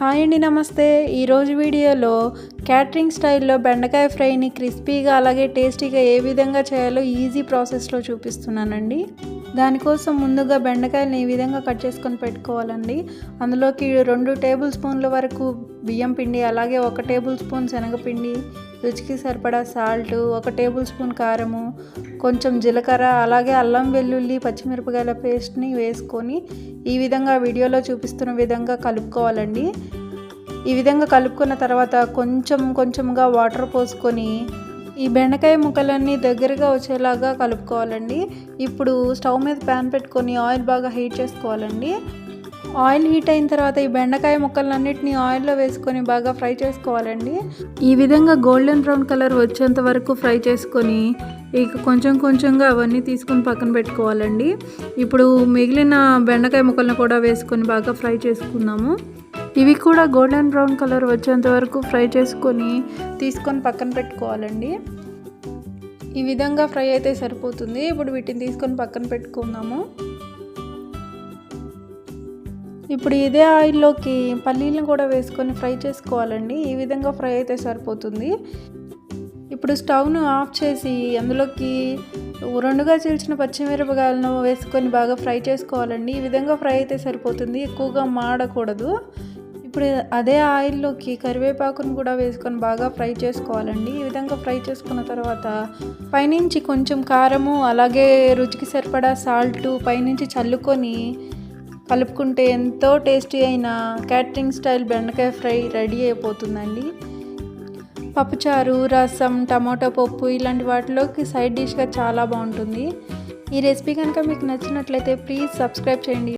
Hi అండి నమస్తే. ఈరోజు వీడియోలో క్యాటరింగ్ స్టైల్లో బెండకాయ ఫ్రైని క్రిస్పీగా అలాగే టేస్టీగా ఏ విధంగా చేయాలో ఈజీ ప్రాసెస్లో చూపిస్తున్నానండి. దానికోసం ముందుగా బెండకాయలను ఈ విధంగా కట్ చేసుకొని పెట్టుకోవాలండి? అందులోకి రెండు టేబుల్ స్పూన్ల వరకు బియ్యం పిండి అలాగే ఒక టేబుల్ స్పూన్ శనగపిండి రుచికి సరిపడా సాల్ట్ ఒక టేబుల్ స్పూన్ కారము కొంచెం జీలకర్ర అలాగే అల్లం వెల్లుల్లి పచ్చిమిరపకాయల పేస్ట్ని వేసుకొని ఈ విధంగా వీడియోలో చూపిస్తున్న విధంగా కలుపుకోవాలండి. ఈ విధంగా కలుపుకున్న తర్వాత కొంచెం కొంచెంగా వాటర్ పోసుకొని ఈ బెండకాయ ముక్కలన్నీ దగ్గరగా వచ్చేలాగా కలుపుకోవాలండి. ఇప్పుడు స్టవ్ మీద ప్యాన్ పెట్టుకొని ఆయిల్ బాగా హీట్ చేసుకోవాలండి. ఆయిల్ హీట్ అయిన తర్వాత ఈ బెండకాయ ముక్కలన్నిటిని ఆయిల్లో వేసుకొని బాగా ఫ్రై చేసుకోవాలండి. ఈ విధంగా గోల్డెన్ బ్రౌన్ కలర్ వచ్చేంత వరకు ఫ్రై చేసుకొని ఇక కొంచెం కొంచెంగా అవన్నీ తీసుకొని పక్కన పెట్టుకోవాలండి. ఇప్పుడు మిగిలిన బెండకాయ ముక్కలను కూడా వేసుకొని బాగా ఫ్రై చేసుకుందాము. ఇవి కూడా గోల్డెన్ బ్రౌన్ కలర్ వచ్చేంత వరకు ఫ్రై చేసుకొని తీసుకొని పక్కన పెట్టుకోవాలండి. ఈ విధంగా ఫ్రై అయితే సరిపోతుంది. ఇప్పుడు వీటిని తీసుకొని పక్కన పెట్టుకుందాము. ఇప్పుడు ఇదే ఆయిల్లోకి పల్లీలను కూడా వేసుకొని ఫ్రై చేసుకోవాలండి. ఈ విధంగా ఫ్రై అయితే సరిపోతుంది. ఇప్పుడు స్టవ్ను ఆఫ్ చేసి అందులోకి రెండుగా చీల్చిన పచ్చిమిరపకాయలను వేసుకొని బాగా ఫ్రై చేసుకోవాలండి. ఈ విధంగా ఫ్రై అయితే సరిపోతుంది. ఎక్కువగా మాడకూడదు. ఇప్పుడు అదే ఆయిల్లోకి కరివేపాకును కూడా వేసుకొని బాగా ఫ్రై చేసుకోవాలండి. ఈ విధంగా ఫ్రై చేసుకున్న తర్వాత పైనుంచి కొంచెం కారము అలాగే రుచికి సరిపడా సాల్ట్ పైనుంచి చల్లుకొని కలుపుకుంటే ఎంతో టేస్టీ అయిన క్యాటరింగ్ స్టైల్ బెండకాయ ఫ్రై రెడీ అయిపోతుందండి. పప్పుచారు రసం టమాటో పప్పు ఇలాంటి వాటిలోకి సైడ్ డిష్గా చాలా బాగుంటుంది. ఈ రెసిపీ కనుక మీకు నచ్చినట్లయితే ప్లీజ్ సబ్స్క్రైబ్ చేయండి.